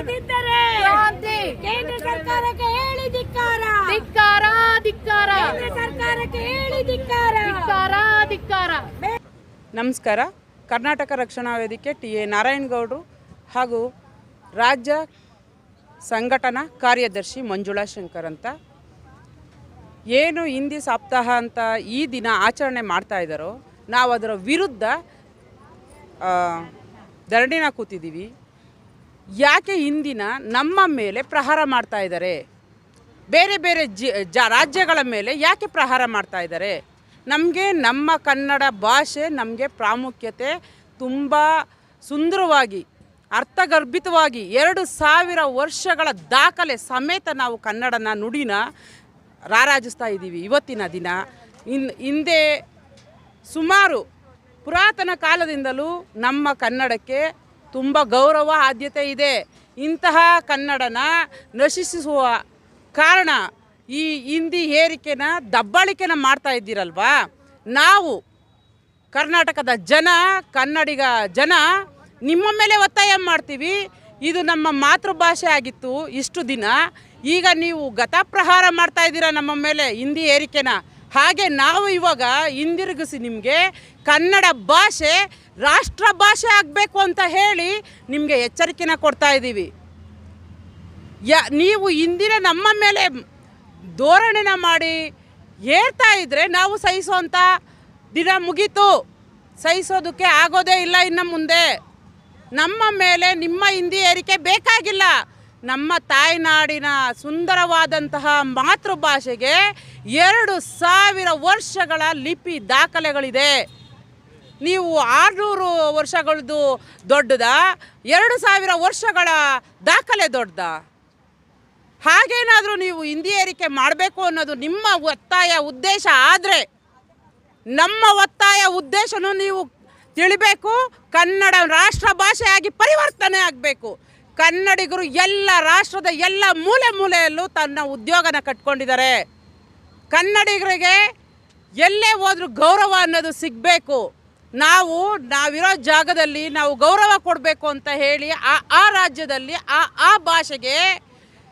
ಮಾಡದಿದ್ದರೆ ಕೇಂದ್ರ ಸರ್ಕಾರಕ್ಕೆ ಹೇಳಿ ಧಿಕ್ಕಾರ. ಧಿಕ್ಕಾರ ಧಿಕ್ಕಾರ. ಕೇಂದ್ರ ಸರ್ಕಾರಕ್ಕೆ ಹೇಳಿ ಧಿಕ್ಕಾರ. ಧಿಕ್ಕಾರ ಧಿಕ್ಕಾರ. ನಮಸ್ಕಾರ. ಕರ್ನಾಟಕ ರಕ್ಷಣಾ ವೇದಿಕೆ ಟಿ ಎ ನಾರಾಯಣಗೌಡರು ಹಾಗೂ ರಾಜ್ಯ ಸಂಘಟನಾ ಕಾರ್ಯದರ್ಶಿ ಮಂಜುಳಾ ಶಂಕರ್ ಅಂತ. ಏನು ಹಿಂದಿ ಸಪ್ತಾಹ ಅಂತ ಈ ದಿನ ಆಚರಣೆ ಮಾಡ್ತಾ ಇದ್ದಾರೋ ನಾವು ಅದರ ವಿರುದ್ಧ ಧರಣಿನ ಕೂತಿದ್ದೀವಿ. ಯಾಕೆ ಇಂದಿನ ನಮ್ಮ ಮೇಲೆ ಪ್ರಹಾರ ಮಾಡ್ತಾ ಇದ್ದಾರೆ? ಬೇರೆ ಬೇರೆ ಜಿ, ಜ, ರಾಜ್ಯಗಳ ಮೇಲೆ ಯಾಕೆ ಪ್ರಹಾರ ಮಾಡ್ತಾ ಇದ್ದಾರೆ? ನಮಗೆ ನಮ್ಮ ಕನ್ನಡ ಭಾಷೆ ನಮಗೆ ಪ್ರಾಮುಖ್ಯತೆ ತುಂಬ ಸುಂದರವಾಗಿ, ಅರ್ಥಗರ್ಭಿತವಾಗಿ ಎರಡು ಸಾವಿರ ವರ್ಷಗಳ ದಾಖಲೆ ಸಮೇತ ನಾವು ಕನ್ನಡನ ನುಡಿನ ರಾರಾಜಿಸ್ತಾ ಇದ್ದೀವಿ ಇವತ್ತಿನ ದಿನ. ಇನ್, ಹಿಂದೆ ಸುಮಾರು ಪುರಾತನ ಕಾಲದಿಂದಲೂ ನಮ್ಮ ಕನ್ನಡಕ್ಕೆ ತುಂಬ ಗೌರವ, ಆದ್ಯತೆ ಇದೆ. ಇಂತಹ ಕನ್ನಡನ ನಶಿಸುವ ಕಾರಣ ಈ ಹಿಂದಿ ಏರಿಕೆನ ದಬ್ಬಾಳಿಕೆನ ಮಾಡ್ತಾ ಇದ್ದೀರಲ್ವಾ? ನಾವು ಕರ್ನಾಟಕದ ಜನ, ಕನ್ನಡಿಗ ಜನ, ನಿಮ್ಮ ಮೇಲೆ ಒತ್ತಾಯ ಮಾಡ್ತೀವಿ. ಇದು ನಮ್ಮ ಮಾತೃಭಾಷೆ ಆಗಿತ್ತು ಇಷ್ಟು ದಿನ. ಈಗ ನೀವು ಗತಪ್ರಹಾರ ಮಾಡ್ತಾ ಇದ್ದೀರಾ ನಮ್ಮ ಮೇಲೆ ಹಿಂದಿ ಏರಿಕೆನ ಹಾಗೆ ನಾವು ಇವಾಗ ಹಿಂದಿರುಗಿಸಿ ನಿಮಗೆ ಕನ್ನಡ ಭಾಷೆ ರಾಷ್ಟ್ರ ಭಾಷೆ ಆಗಬೇಕು ಅಂತ ಹೇಳಿ ನಿಮಗೆ ಎಚ್ಚರಿಕೆನ ಕೊಡ್ತಾ ಇದ್ದೀವಿ. ಯ, ನೀವು ಇಂದಿನ ನಮ್ಮ ಮೇಲೆ ಧೋರಣೆನ ಮಾಡಿ ಏರ್ತಾ ಇದ್ದರೆ ನಾವು ಸಹಿಸುವಂಥ ದಿನ ಮುಗೀತು. ಸಹಿಸೋದಕ್ಕೆ ಆಗೋದೇ ಇಲ್ಲ ಇನ್ನು ಮುಂದೆ. ನಮ್ಮ ಮೇಲೆ ನಿಮ್ಮ ಹಿಂದಿ ಏರಿಕೆ ಬೇಕಾಗಿಲ್ಲ. ನಮ್ಮ ತಾಯ್ನಾಡಿನ ಸುಂದರವಾದಂತಹ ಮಾತೃಭಾಷೆಗೆ ಎರಡು ಸಾವಿರ ವರ್ಷಗಳ ಲಿಪಿ ದಾಖಲೆಗಳಿದೆ. ನೀವು ಆರುನೂರು ವರ್ಷಗಳದ್ದು ದೊಡ್ಡದ? ಎರಡು ಸಾವಿರ ವರ್ಷಗಳ ದಾಖಲೆ ದೊಡ್ಡದ? ಹಾಗೇನಾದರೂ ನೀವು ಹಿಂದಿ ಏರಿಕೆ ಮಾಡಬೇಕು ಅನ್ನೋದು ನಿಮ್ಮ ಒತ್ತಾಯ ಉದ್ದೇಶ ಆದರೆ, ನಮ್ಮ ಒತ್ತಾಯ ಉದ್ದೇಶನೂ ನೀವು ತಿಳಿಬೇಕು, ಕನ್ನಡ ರಾಷ್ಟ್ರ ಭಾಷೆಯಾಗಿ ಪರಿವರ್ತನೆ ಆಗಬೇಕು. ಕನ್ನಡಿಗರು ಎಲ್ಲ ರಾಷ್ಟ್ರದ ಎಲ್ಲ ಮೂಲೆ ಮೂಲೆಯಲ್ಲೂ ತನ್ನ ಉದ್ಯೋಗನ ಕಟ್ಕೊಂಡಿದ್ದಾರೆ. ಕನ್ನಡಿಗರಿಗೆ ಎಲ್ಲೇ ಹೋದ್ರೂ ಗೌರವ ಅನ್ನೋದು ಸಿಗಬೇಕು. ನಾವು, ನಾವಿರೋ ಜಾಗದಲ್ಲಿ ನಾವು ಗೌರವ ಕೊಡಬೇಕು ಅಂತ ಹೇಳಿ ಆ ಆ ರಾಜ್ಯದಲ್ಲಿ, ಆ ಆ ಭಾಷೆಗೆ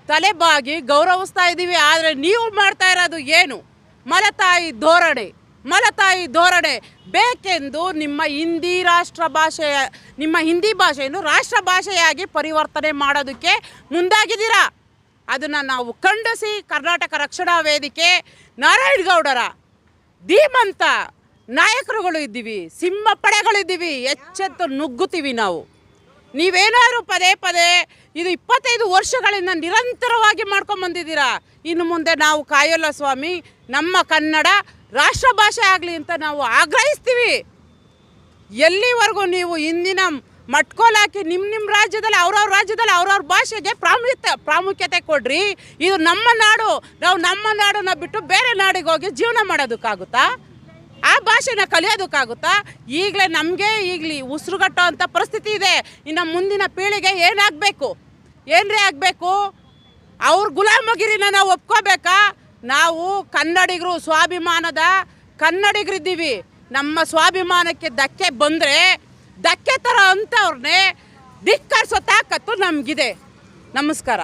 ತಲೆಬಾಗಿ ಗೌರವಿಸ್ತಾ ಇದ್ದೀವಿ. ಆದರೆ ನೀವು ಮಾಡ್ತಾ ಇರೋದು ಏನು? ಮಲತಾಯಿ ಧೋರಣೆ. ಮಲತಾಯಿ ಧೋರಣೆ ಬೇಕೆಂದು ನಿಮ್ಮ ಹಿಂದಿ ರಾಷ್ಟ್ರ ಭಾಷೆಯ, ನಿಮ್ಮ ಹಿಂದಿ ಭಾಷೆಯನ್ನು ರಾಷ್ಟ್ರ ಭಾಷೆಯಾಗಿ ಪರಿವರ್ತನೆ ಮಾಡೋದಕ್ಕೆ ಮುಂದಾಗಿದ್ದೀರಾ? ಅದನ್ನು ನಾವು ಖಂಡಿಸಿ ಕರ್ನಾಟಕ ರಕ್ಷಣಾ ವೇದಿಕೆ ನಾರಾಯಣಗೌಡರ ಧೀಮಂತ ನಾಯಕರುಗಳು ಇದ್ದೀವಿ, ಸಿಂಹ ಪಡೆಗಳಿದ್ದೀವಿ, ಎಚ್ಚೆತ್ತು ನುಗ್ಗುತ್ತೀವಿ ನಾವು. ನೀವೇನಾದ್ರು ಪದೇ ಪದೇ ಇದು ಇಪ್ಪತ್ತೈದು ವರ್ಷಗಳಿಂದ ನಿರಂತರವಾಗಿ ಮಾಡ್ಕೊಂಡು ಬಂದಿದ್ದೀರಾ ಇನ್ನು ಮುಂದೆ ನಾವು ಕಾಯೋಲ್ಲ ಸ್ವಾಮಿ, ನಮ್ಮ ಕನ್ನಡ ರಾಷ್ಟ್ರ ಭಾಷೆ ಆಗಲಿ ಅಂತ ನಾವು ಆಗ್ರಹಿಸ್ತೀವಿ. ಎಲ್ಲಿವರೆಗೂ ನೀವು ಇಂದಿನ ಮಟ್ಕೋಲಾಕಿ ನಿಮ್ಮ ನಿಮ್ಮ ರಾಜ್ಯದಲ್ಲಿ, ಅವ್ರವ್ರ ರಾಜ್ಯದಲ್ಲಿ, ಅವ್ರವ್ರ ಭಾಷೆಗೆ ಪ್ರಾಮುಖ್ಯತೆ ಪ್ರಾಮುಖ್ಯತೆ ಕೊಡ್ರಿ. ಇದು ನಮ್ಮ ನಾಡು, ನಾವು ನಮ್ಮ ನಾಡನ್ನ ಬಿಟ್ಟು ಬೇರೆ ನಾಡಿಗೆ ಹೋಗಿ ಜೀವನ ಮಾಡೋದಕ್ಕಾಗುತ್ತಾ? ಆ ಭಾಷೆನ ಕಲಿಯೋದಕ್ಕಾಗುತ್ತಾ? ಈಗಲೇ ನಮಗೆ ಈಗಲಿ ಉಸಿರುಗಟ್ಟೋ ಅಂಥ ಪರಿಸ್ಥಿತಿ ಇದೆ. ಇನ್ನು ಮುಂದಿನ ಪೀಳಿಗೆ ಏನಾಗಬೇಕು? ಏನ್ರಿ ಆಗಬೇಕು? ಅವ್ರ ಗುಲಾಮಗಿರಿನ ನಾವು ಒಪ್ಕೋಬೇಕಾ? ನಾವು ಕನ್ನಡಿಗರು ಸ್ವಾಭಿಮಾನದ ಕನ್ನಡಿಗರಿದ್ದೀವಿ. ನಮ್ಮ ಸ್ವಾಭಿಮಾನಕ್ಕೆ ಧಕ್ಕೆ ಬಂದರೆ, ಧಕ್ಕೆ ಥರ ಅಂಥವ್ರನ್ನೇ ಧಿಕ್ಕರಿಸೋ ತಾಕತ್ತು ನಮಗಿದೆ. ನಮಸ್ಕಾರ.